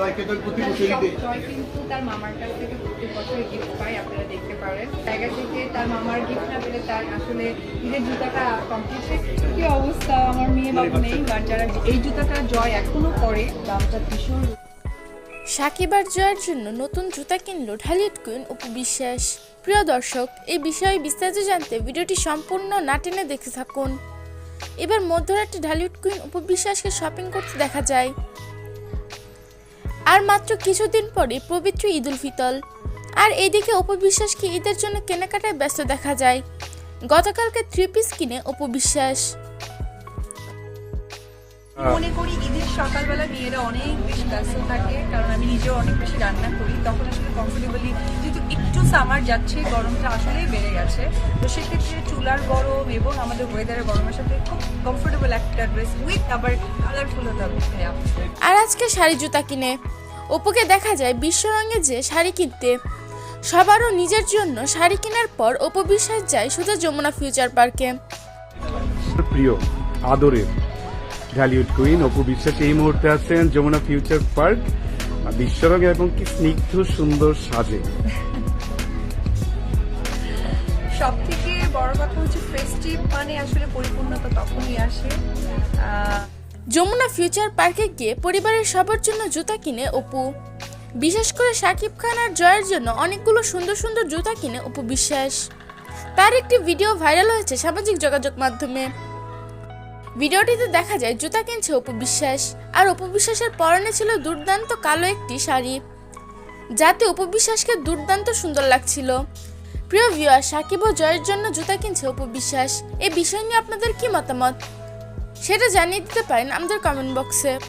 জয়কে তো প্রতি বছরই দেয়। জয় কিন্তু তার মামার কাছ থেকে প্রত্যেক বছর গিফট পায় আপনারা দেখতে পারেন। জায়গা থেকে তার মামার গিফট না পেলে তার আসলে ঈদের জুতাটা কমপ্লিট কি অবস্থা? আমার মেয়ে বাবু নেই বাট যারা এই জুতাটা জয় এখনও পরে দামটা ভীষণ। সাকিব আর জয়ের জন্য নতুন জুতা কিনলো ঢালিউড কুইন অপু বিশ্বাস। প্রিয় দর্শক এই বিষয়ে বিস্তারিত জানতে ভিডিওটি সম্পূর্ণ না টেনে দেখে থাকুন। এবার মধ্যরাতে ঢালিউড কুইন অপু বিশ্বাসকে শপিং করতে দেখা যায়। আর মাত্র কিছুদিন পরে পবিত্র ঈদ উল ফিতর। আর এদিকে অপু বিশ্বাসকে ঈদের জন্য কেনাকাটায় ব্যস্ত দেখা যায়? গতকালকে থ্রি পিস কিনে অপু বিশ্বাস। মনে করি ঈদের সকালবেলা মেয়েরা অনেক বেশি ব্যস্ত থাকে কারণ আমি নিজেও অনেক বেশি রান্না করি। তখন আসলে কমফোর্টেবলি যেহেতু একটু সামার যাচ্ছে গরমটা আসলেই বেড়ে গেছে। তো সেক্ষেত্রে চুলার গরম এবং আমাদের ওয়েদারের গরমের সাথে খুব কমফোর্টেবল একটা ড্রেস উইথ আবার কালারফুল হতে হবে। আর আজকে শাড়ি জুতা কিনে। অপুকে দেখা যায় বিশ্ব রঙে যে শাড়ি কিনতে। সবারও নিজের জন্য শাড়ি কেনার পর অপু বিশ্বাস যায় সোজা যমুনা ফিউচার পার্কে। প্রিয় আদরের ঢালিউড কুইন অপু বিশ্বাস এই মুহূর্তে আছেন যমুনা ফিউচার পার্ক বিশ্বরঙে এবং কি স্নিগ্ধ সুন্দর সাজে। সব থেকে বড় কথা হচ্ছে ফেস্টিভ মানে আসলে পরিপূর্ণতা তখনই আসে যমুনা ফিউচার পার্কে গিয়ে পরিবারের সবার জন্য জুতা কিনে অপু। বিশেষ করে শাকিব খান আর জয়ের জন্য অনেকগুলো সুন্দর সুন্দর জুতা কিনে অপু বিশ্বাস। তার একটি ভিডিও ভাইরাল হয়েছে সামাজিক যোগাযোগ মাধ্যমে। ভিডিওটিতে দেখা যায়, জুতা কিনছে অপু বিশ্বাস আর অপু বিশ্বাসের পরনে ছিল দুর্দান্ত কালো একটি শাড়ি। যাতে অপু বিশ্বাসকে দুর্দান্ত সুন্দর লাগছিল। প্রিয় ভিউয়ার সাকিব ও জয়ের জন্য জুতা কিনছে অপু বিশ্বাস। এই বিষয় নিয়ে আপনাদের কি মতামত? সেটা জানিয়ে দিতে পারেন আমাদের কমেন্ট বক্সে